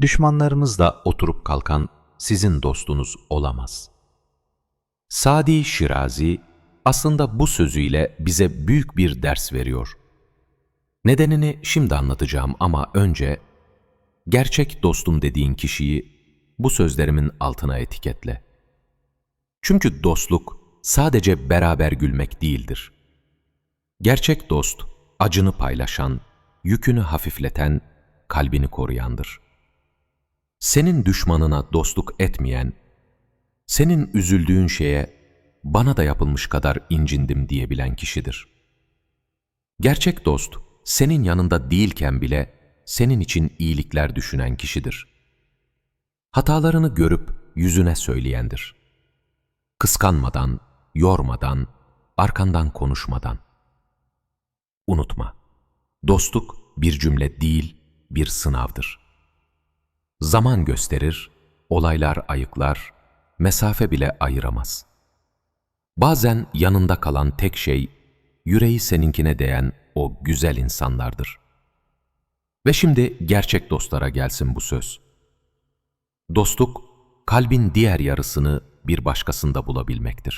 düşmanlarınızla oturup kalkan sizin dostunuz olamaz. Sadi Şirazi aslında bu sözüyle bize büyük bir ders veriyor. Nedenini şimdi anlatacağım ama önce gerçek dostum dediğin kişiyi bu sözlerimin altına etiketle. Çünkü dostluk sadece beraber gülmek değildir. Gerçek dost, acını paylaşan, yükünü hafifleten, kalbini koruyandır. Senin düşmanına dostluk etmeyen, senin üzüldüğün şeye bana da yapılmış kadar incindim diyebilen kişidir. Gerçek dost, senin yanında değilken bile senin için iyilikler düşünen kişidir. Hatalarını görüp yüzüne söyleyendir. Kıskanmadan, yormadan, arkandan konuşmadan. Unutma, dostluk bir cümle değil, bir sınavdır. Zaman gösterir, olaylar ayıklar, mesafe bile ayıramaz. Bazen yanında kalan tek şey, yüreği seninkine değen o güzel insanlardır. Ve şimdi gerçek dostlara gelsin bu söz. Dostluk, kalbin diğer yarısını bir başkasında bulabilmektir.